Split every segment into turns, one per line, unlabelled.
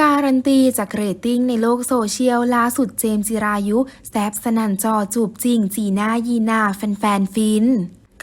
การันตีจากเรตติ้งในโลกโซเชียลล่าสุดเจมส์จิรายุ แซบสนันจอจูบจริงจีน่ายีนาแฟนๆฟิน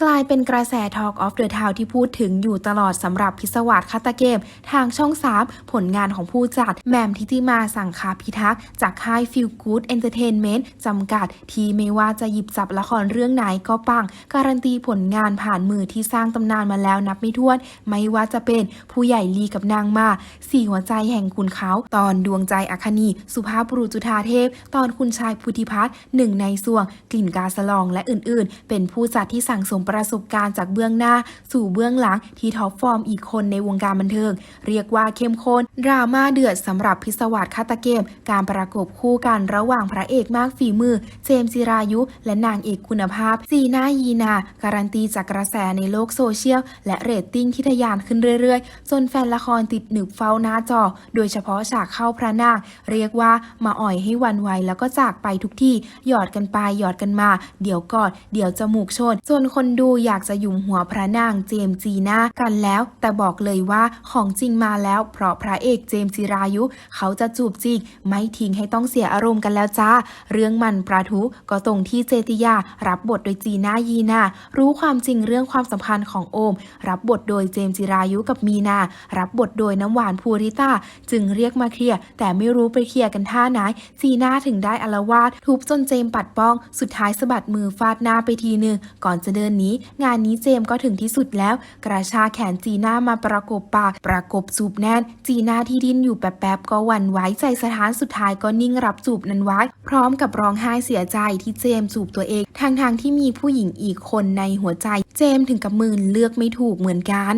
กลายเป็นกระแส Talk of the Town ที่พูดถึงอยู่ตลอดสำหรับพิศวาสฆาตเกม ทางช่อง3ผลงานของผู้จัดแหม่มทิติมาสังคาพิทักษ์ จากค่าย Feel Good Entertainment จำกัด ที่ไม่ว่าจะหยิบจับละครเรื่องไหนก็ปัง การันตีผลงานผ่านมือที่สร้างตำนานมาแล้วนับไม่ถ้วน ไม่ว่าจะเป็นผู้ใหญ่ลีกับนางมาสี่หัวใจแห่งคุณเขา ตอนดวงใจอัคนีสุภาพบุรุษจุธาเทพ ตอนคุณชายพุทธิพัฒน์หนึ่งในส่วง กลิ่นกาสลองและอื่น ๆ เป็นผู้จัดที่สั่งสมประสบการณ์จากเบื้องหน้า สู่เบื้องหลังที่ท็อปฟอร์มอีกคนในวงการบันเทิง เรียกว่าเข้มข้นดราม่าเดือดสำหรับพิศวาสฆาตเกม การประกบคู่กันระหว่างพระเอกมากฝีมือ เจมส์จิรายุ และนางเอกคุณภาพจีน่ายีนา การันตีจากกระแสในโลกโซเชียล และเรตติ้งที่ทะยานขึ้นเรื่อยๆ จนแฟนละครติดหนึบเฝ้าหน้าจอ โดยเฉพาะฉากเข้าพระนางเรียกว่ามาอ่อยให้วันไวแล้วก็จากไปทุกที่หยอดกันไปหยอดกันมา เดี๋ยวกอดเดี๋ยวจมูกชนจนคนดูอยากจะหยุมหัวพระนางเจมจีน่ากันแล้ว แต่บอกเลยว่าของจริงมาแล้ว เพราะพระเอกเจมจิรายุ เขาจะจูบจริงไม่ทิ้งให้ต้องเสียอารมณ์กันแล้วจ้า เรื่องมันประทุก็ตรงที่เจติยา รับบทโดยจีน่ายีนารู้ความจริงเรื่องความสัมพันธ์ของโอม รับบทโดยเจมจิรายุกับมีนา รับบทโดยน้ำหวานภูริตาจึงเรียกมาเคลียร์แต่ไม่รู้ไปเคลียร์กันท่าไหนจีน่าถึงได้อลาวาสทุบจนเจมปัดป้อง สุดท้ายสะบัดมือฟาดหน้าไปทีหนึ่งก่อนจะเดินหนีงานนี้เจมก็ถึงที่สุดแล้ว กระชาแขนจีน่ามาประกบปาก ประกบจูบแน่น จีน่าที่ดิ้นอยู่แป๊บๆก็หวั่นไหวใจสถานสุดท้ายก็นิ่งรับจูบนั้นไว้ พร้อมกับร้องไห้เสียใจที่เจมส์จูบตัวเองทางทางที่มีผู้หญิงอีกคนในหัวใจ เจมถึงกับมือเลือกไม่ถูกเหมือนกัน